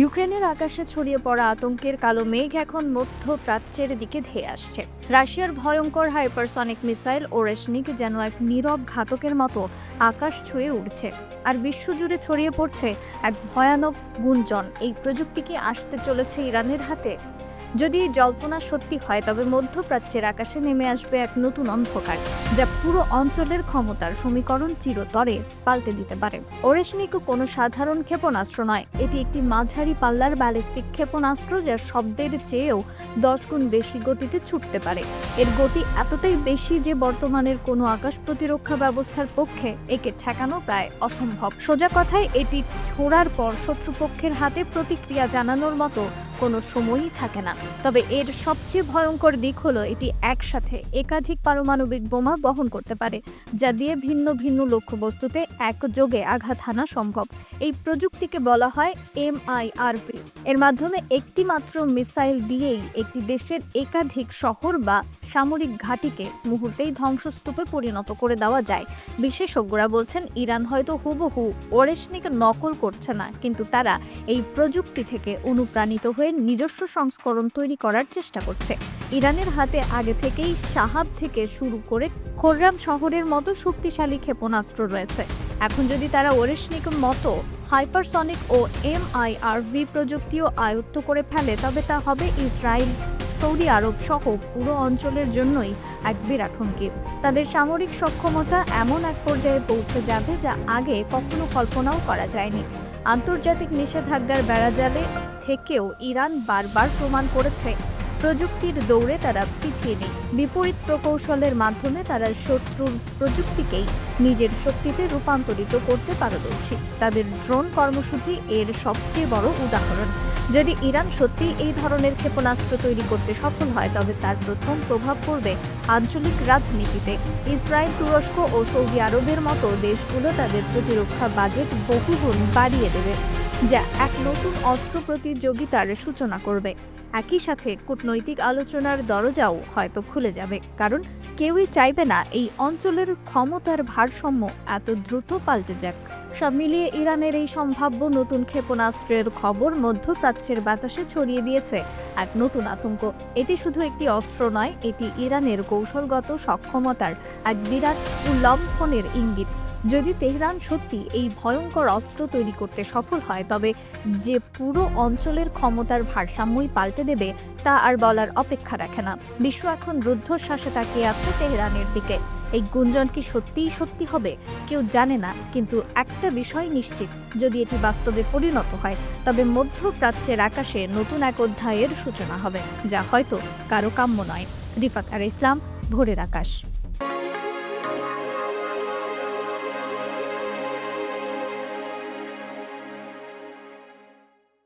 ইউক্রেনের আকাশে ছড়িয়ে পড়া আতঙ্কের কালো মেঘ এখন মধ্যপ্রাচ্যের দিকে ধেয়ে আসছে। রাশিয়ার ভয়ঙ্কর হাইপারসনিক মিসাইল ও রেশনিক যেন এক নীরব ঘাতকের মতো আকাশ ছুঁয়ে উঠছে আর বিশ্বজুড়ে ছড়িয়ে পড়ছে এক ভয়ানক গুঞ্জন। এই প্রযুক্তি কি আসতে চলেছে ইরানের হাতে? যদি এই জল্পনা সত্যি হয়, তবে মধ্যপ্রাচ্যের আকাশে নেমে আসবে এক নতুন অন্ধকার, যা পুরো অঞ্চলের ক্ষমতার সমীকরণ চিরতরে পাল্টে দিতে পারে। ওরেশনিকও কোনো সাধারণ ক্ষেপণাস্ত্র নয়, এটি একটি মাঝারি পাল্লার ব্যালিস্টিক ক্ষেপণাস্ত্র, যার শব্দের চেয়েও দশ গুণ বেশি গতিতে ছুটতে পারে। এর গতি এতটাই বেশি যে বর্তমানের কোনো আকাশ প্রতিরক্ষা ব্যবস্থার পক্ষে একে ঠেকানো প্রায় অসম্ভব। সোজা কথায়, এটি ছোড়ার পর শত্রুপক্ষের হাতে প্রতিক্রিয়া জানানোর মতো কোনো সময়ই থাকে না। তবে এর সবচেয়ে ভয়ঙ্কর দিক হলো এটি একসাথে একাধিক পারমাণবিক বোমা বহন করতে পারে, যা দিয়ে ভিন্ন ভিন্ন লক্ষ্যবস্তুতে একযোগে আঘাত হানা সম্ভব। এই প্রযুক্তিকে বলা হয় এমআইআরভি। এর মাধ্যমে একটি মাত্র মিসাইল দিয়েই একটি দেশের একাধিক শহর বা সামরিক ঘাঁটিকে মুহূর্তেই ধ্বংসস্তূপে পরিণত করে দেওয়া যায়। বিশেষজ্ঞরা বলছেন, ইরান হয়তো হুবহু ওরেশনিকে নকল করছে না, কিন্তু তারা এই প্রযুক্তি থেকে অনুপ্রাণিত হয়ে নিজস্ব সংস্করণ তৈরি করার চেষ্টা করছে। ইরানের হাতে আগে থেকেই সাহাব থেকে শুরু করে খোররাম শহরের মতো শক্তিশালী ক্ষেপণাস্ত্র রয়েছে। এখন যদি তারা ওরেশনিক মতো হাইপারসনিক ও এমআইআরভি প্রযুক্তিও আয়ত্ত করে ফেলে, তবে তা হবে ইসরায়েল সৌদি আরব সহ পুরো অঞ্চলের জন্যই এক বিরাট হুমকি। তাদের সামরিক সক্ষমতা এমন এক পর্যায়ে পৌঁছে যাবে যা আগে কখনো কল্পনাও করা যায়নি। আন্তর্জাতিক নিষেধাজ্ঞার বেড়াজালে থেকেও ইরান বারবার প্রমাণ করেছে। প্রযুক্তির দৌড়ে তারা পিছিয়ে নেই। বিপরীত প্রকৌশলের মাধ্যমে তারা শত্রুর প্রযুক্তিকেই নিজের শক্তিতে রূপান্তরিত করতে পারদর্শী। তাদের ড্রোন কর্মসূচি এর সবচেয়ে বড় উদাহরণ। যদি ইরান সত্যি এই ধরনের ক্ষেপণাস্ত্র তৈরি করতে সফল হয়, তবে তার প্রথম প্রভাব পড়বে আঞ্চলিক রাজনীতিতে। ইসরায়েল, তুরস্ক ও সৌদি আরবের মতো দেশগুলো তাদের প্রতিরক্ষা বাজেট বহুগুণ বাড়িয়ে দেবে। যা এক নতুন অস্ত্র প্রতিযোগিতার সূচনা করবে। একই সাথে কূটনৈতিক আলোচনার দরজাও হয়তো খুলে যাবে, কারণ কেউই চাইবে না এই অঞ্চলের ক্ষমতার ভারসাম্য এত দ্রুত পাল্টে যাক। সব মিলিয়ে ইরানের এই সম্ভাব্য নতুন ক্ষেপণাস্ত্রের খবর মধ্যপ্রাচ্যের বাতাসে ছড়িয়ে দিয়েছে এক নতুন আতঙ্ক। এটি শুধু একটি অস্ত্র নয়, এটি ইরানের কৌশলগত সক্ষমতার এক বিরাট উল্লম্ফনের ইঙ্গিত। যদি তেহরান সত্যি এই ভয়ঙ্কর অস্ত্র তৈরি করতে সফল হয়, তবে যে পুরো অঞ্চলের ক্ষমতার ভারসাম্যই পাল্টে দেবে, তা আর বলার অপেক্ষা রাখে না। বিশ্ব এখন রুদ্ধশ্বাসে তাকিয়ে আছে তেহরানের দিকে। এই গুঞ্জন কি সত্যিই সত্যি হবে? কেউ জানে না, কিন্তু একটা বিষয় নিশ্চিত। যদি এটি বাস্তবে পরিণত হয়, তবে মধ্যপ্রাচ্যের আকাশে নতুন এক অধ্যায়ের সূচনা হবে, যা হয়তো কারও কাম্য নয়। রিফাত আর ইসলাম, ভোরের আকাশ।